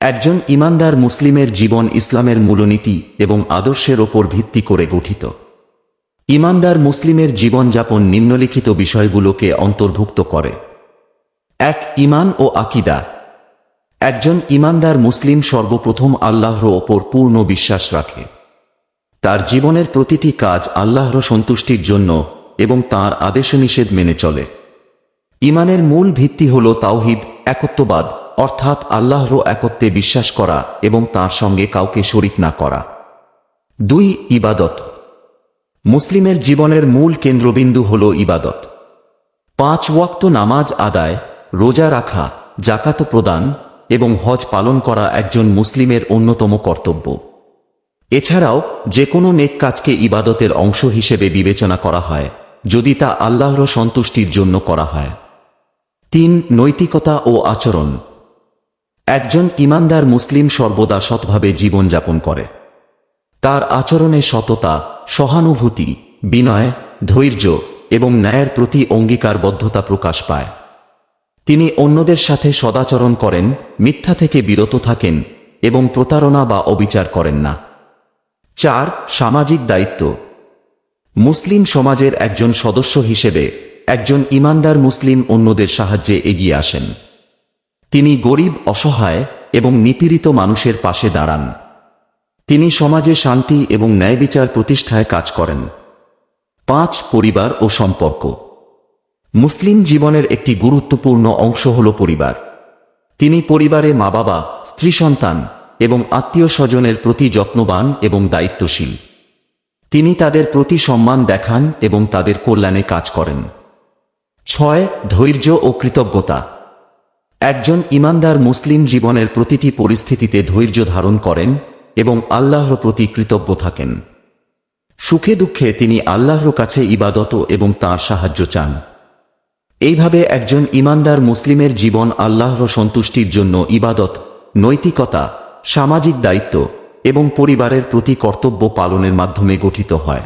একজন ইমানদার মুসলিমের জীবন ইসলামের মূলনীতি এবং আদর্শের ওপর ভিত্তি করে গঠিত। ইমানদার মুসলিমের জীবনযাপন নিম্নলিখিত বিষয়গুলোকে অন্তর্ভুক্ত করে। এক, ইমান ও আকিদা। একজন ইমানদার মুসলিম সর্বপ্রথম আল্লাহর ওপর পূর্ণ বিশ্বাস রাখে। তার জীবনের প্রতিটি কাজ আল্লাহর সন্তুষ্টির জন্য এবং তার আদেশ নিষেধ মেনে চলে। ইমানের মূল ভিত্তি হল তাওহিদ, একত্ববাদ অর্থাৎ আল্লাহর একত্বে বিশ্বাস করা এবং তার সঙ্গে কাউকে শরিক না করা। দুই, ইবাদত। মুসলিমের জীবনের মূল কেন্দ্রবিন্দু হল ইবাদত। পাঁচ, ওয়াক্ত নামাজ আদায়, রোজা রাখা জাকাত প্রদান এবং হজ পালন করা একজন মুসলিমের অন্যতম কর্তব্য। এছাড়াও যে কোনো নেক কাজকে ইবাদতের অংশ হিসেবে বিবেচনা করা হয়, যদি তা আল্লাহর সন্তুষ্টির জন্য করা হয়। তিন, নৈতিকতা ও আচরণ। একজন ইমানদার মুসলিম সর্বদা সৎভাবে জীবনযাপন করে। তার আচরণে সততা, সহানুভূতি, বিনয়, ধৈর্য এবং ন্যায়ের প্রতি অঙ্গীকারবদ্ধতা প্রকাশ পায়। তিনি অন্যদের সাথে সদাচরণ করেন, মিথ্যা থেকে বিরত থাকেন এবং প্রতারণা বা অবিচার করেন না। চার, সামাজিক দায়িত্ব। মুসলিম সমাজের একজন সদস্য হিসেবে একজন ইমানদার মুসলিম অন্যদের সাহায্যে এগিয়ে আসেন। তিনি গরিব, অসহায় এবং নিপীড়িত মানুষের পাশে দাঁড়ান। তিনি সমাজে শান্তি এবং ন্যায় বিচার প্রতিষ্ঠায় কাজ করেন। পাঁচ, পরিবার ও সম্পর্ক। মুসলিম জীবনের একটি গুরুত্বপূর্ণ অংশ হল পরিবার। তিনি পরিবারে মা বাবা স্ত্রী সন্তান এবং আত্মীয় স্বজনের প্রতি যত্নবান এবং দায়িত্বশীল। তিনি তাদের প্রতি সম্মান দেখান এবং তাদের কল্যাণে কাজ করেন। ছয়, ধৈর্য ও কৃতজ্ঞতা। একজন ইমানদার মুসলিম জীবনের প্রতিটি পরিস্থিতিতে ধৈর্য ধারণ করেন এবং আল্লাহর প্রতি কৃতজ্ঞ থাকেন। সুখে দুঃখে তিনি আল্লাহর কাছে ইবাদত এবং তাঁর সাহায্য চান। এইভাবে একজন ইমানদার মুসলিমের জীবন আল্লাহর সন্তুষ্টির জন্য ইবাদত, নৈতিকতা, সামাজিক দায়িত্ব এবং পরিবারের প্রতি কর্তব্য পালনের মাধ্যমে গঠিত হয়।